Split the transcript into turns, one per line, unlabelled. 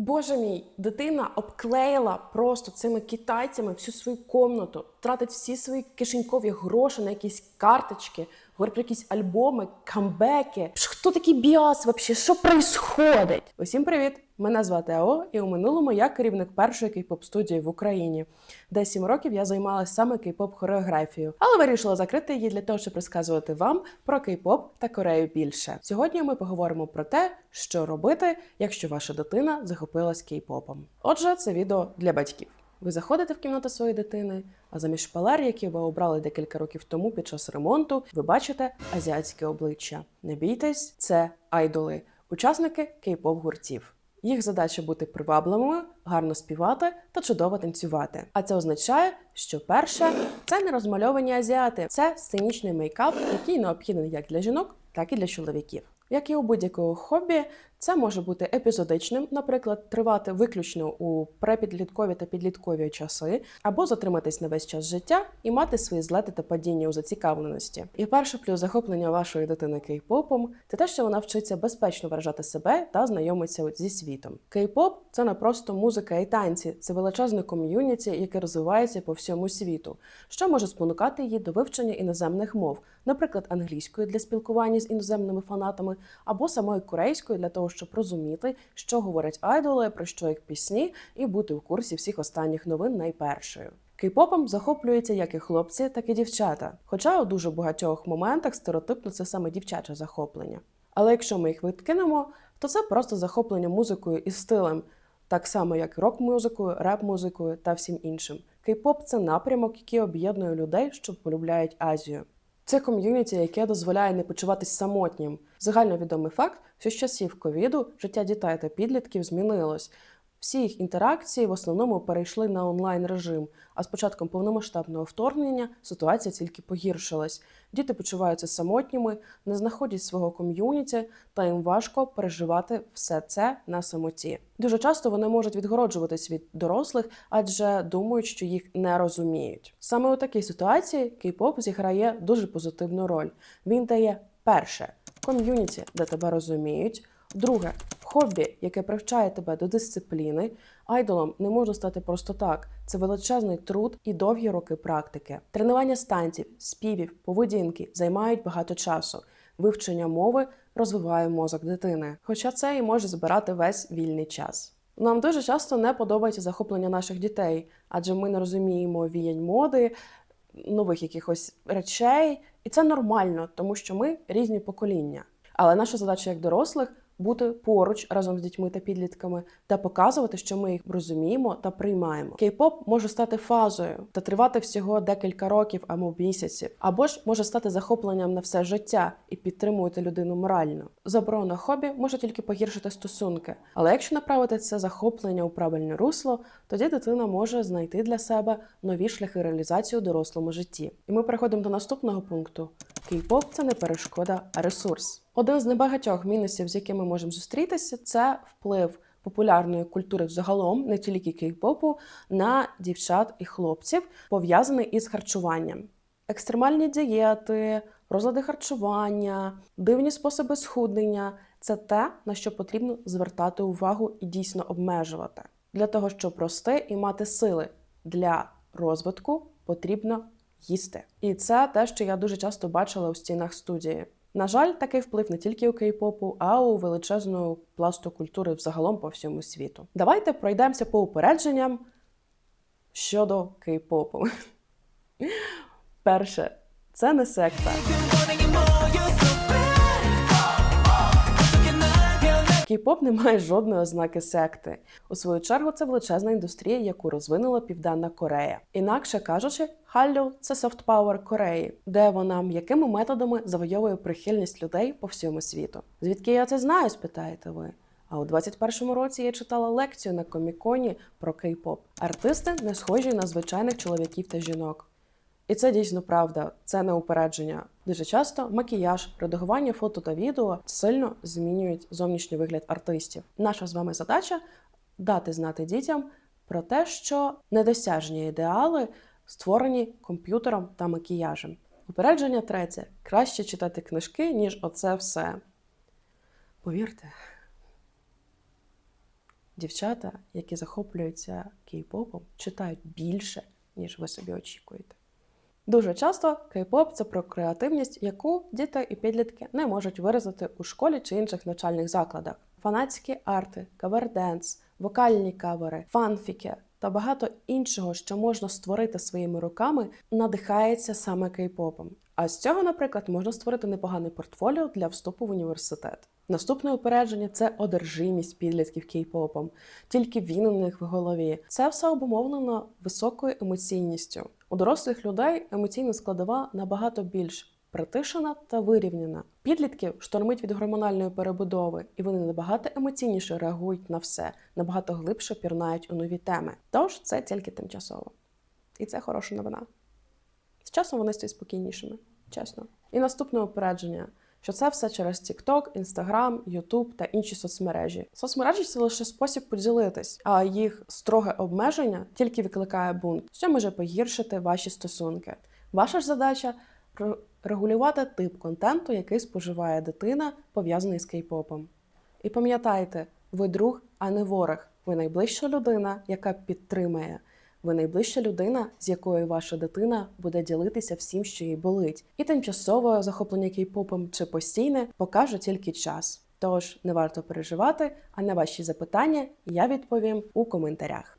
Боже мій, дитина обклеїла просто цими китайцями всю свою комнату, тратить всі свої кишенькові гроші на якісь карточки, говорить про якісь альбоми, камбеки. Хто такий біас взагалі? Що происходить? Усім привіт! Мене звати АО, і у минулому я керівник першої кей-поп студії в Україні, де сім років я займалася саме кей-поп хореографією, але вирішила закрити її для того, щоб розказувати вам про кей-поп та Корею більше. Сьогодні ми поговоримо про те, що робити, якщо ваша дитина захопилась кей-попом. Отже, це відео для батьків. Ви заходите в кімнату своєї дитини, а замість шпалер, які ви обрали декілька років тому під час ремонту, ви бачите азіатське обличчя. Не бійтесь, це айдоли, учасники кей-поп гуртів. Їх задача бути привабливими, гарно співати та чудово танцювати. А це означає, що перше це не розмальовані азіати, це сценічний мейкап, який необхідний як для жінок, так і для чоловіків. Як і у будь-якого хобі, це може бути епізодичним, наприклад, тривати виключно у препідліткові та підліткові часи, або затриматись на весь час життя і мати свої злети та падіння у зацікавленості. І перше плюс захоплення вашої дитини кей-попом це те, що вона вчиться безпечно виражати себе та знайомиться зі світом. Кей-поп це не просто музика і танці, це величезне ком'юніті, яке розвивається по всьому світу, що може спонукати її до вивчення іноземних мов, наприклад, англійської для спілкування з іноземними фанатами, або самої корейської для того, щоб розуміти, що говорять айдоли, про що їх пісні, і бути в курсі всіх останніх новин найпершою. Кей-попом захоплюються як і хлопці, так і дівчата. Хоча у дуже багатьох моментах стереотипно це саме дівчаче захоплення. Але якщо ми їх відкинемо, то це просто захоплення музикою і стилем, так само як і рок-музикою, реп-музикою та всім іншим. Кей-поп це напрямок, який об'єднує людей, що полюбляють Азію. Це ком'юніті, яке дозволяє не почуватись самотнім. Загальновідомий факт, що з часів ковіду життя дітей та підлітків змінилось. Всі їх інтеракції в основному перейшли на онлайн режим. А з початком повномасштабного вторгнення ситуація тільки погіршилась. Діти почуваються самотніми, не знаходять свого ком'юніті, та їм важко переживати все це на самоті. Дуже часто вони можуть відгороджуватись від дорослих, адже думають, що їх не розуміють. Саме у такій ситуації кей-поп зіграє дуже позитивну роль. Він дає перше ком'юніті, де тебе розуміють. Друге хобі, яке привчає тебе до дисципліни. Айдолом не можна стати просто так. Це величезний труд і довгі роки практики. Тренування станців, співів, поведінки займають багато часу. Вивчення мови розвиває мозок дитини, хоча це і може збирати весь вільний час. Нам дуже часто не подобається захоплення наших дітей, адже ми не розуміємо віянь моди, нових якихось речей, і це нормально, тому що ми різні покоління. Але наша задача як дорослих бути поруч разом з дітьми та підлітками та показувати, що ми їх розуміємо та приймаємо. Кей-поп може стати фазою та тривати всього декілька років або місяців, або ж може стати захопленням на все життя і підтримувати людину морально. Заборона хобі може тільки погіршити стосунки, але якщо направити це захоплення у правильне русло, тоді дитина може знайти для себе нові шляхи реалізації у дорослому житті. І ми переходимо до наступного пункту. Кей-поп це не перешкода, а ресурс. Один з небагатьох мінусів, з якими можемо зустрітися, це вплив популярної культури загалом, не тільки кей-попу, на дівчат і хлопців, пов'язаний із харчуванням. Екстремальні дієти, розлади харчування, дивні способи схуднення це те, на що потрібно звертати увагу і дійсно обмежувати. Для того, щоб рости і мати сили для розвитку, потрібно їсти. І це те, що я дуже часто бачила у стінах студії. На жаль, такий вплив не тільки у кей-попу, а у величезну пласту культури взагалом по всьому світу. Давайте пройдемося по упередженням щодо кей-попу. Перше, це не секта. Кей-поп не має жодної ознаки секти. У свою чергу, це величезна індустрія, яку розвинула Південна Корея. Інакше кажучи, Халлю це софт пауер Кореї, де вона м'якими методами завойовує прихильність людей по всьому світу. Звідки я це знаю? спитаєте ви. А у 21-му році я читала лекцію на коміконі про кей-поп. Артисти не схожі на звичайних чоловіків та жінок. І це дійсно правда, це не упередження. Дуже часто макіяж, редагування фото та відео сильно змінюють зовнішній вигляд артистів. Наша з вами задача дати знати дітям про те, що недосяжні ідеали створені комп'ютером та макіяжем. Упередження третє: краще читати книжки, ніж оце все. Повірте, Дівчата, які захоплюються кей-попом, читають більше, ніж ви собі очікуєте. Дуже часто кей-поп це про креативність, яку діти і підлітки не можуть виразити у школі чи інших навчальних закладах. Фанатські арти, каверденс, вокальні кавери, фанфіки та багато іншого, що можна створити своїми руками, надихається саме кей-попом. А з цього, наприклад, можна створити непогане портфоліо для вступу в університет. Наступне упередження це одержимість підлітків кей-попом. Тільки він у них в голові. Це все обумовлено високою емоційністю. У дорослих людей емоційна складова набагато більш притишена та вирівняна. Підлітків штормить від гормональної перебудови, і вони набагато емоційніше реагують на все, набагато глибше пірнають у нові теми. Тож це тільки тимчасово. І це хороша новина. З часом вони стають спокійнішими, чесно. І наступне упередження. Що це все через TikTok, Instagram, YouTube та інші соцмережі. Соцмережі це лише спосіб поділитись, а їх строге обмеження тільки викликає бунт, що може погіршити ваші стосунки. Ваша ж задача регулювати тип контенту, який споживає дитина, пов'язаний з кей-попом. І пам'ятайте, ви друг, а не ворог. Ви найближча людина, яка підтримає. Ви найближча людина, з якою ваша дитина буде ділитися всім, що їй болить. І тимчасове захоплення кей-попом чи постійне покаже тільки час. Тож не варто переживати, а на ваші запитання я відповім у коментарях.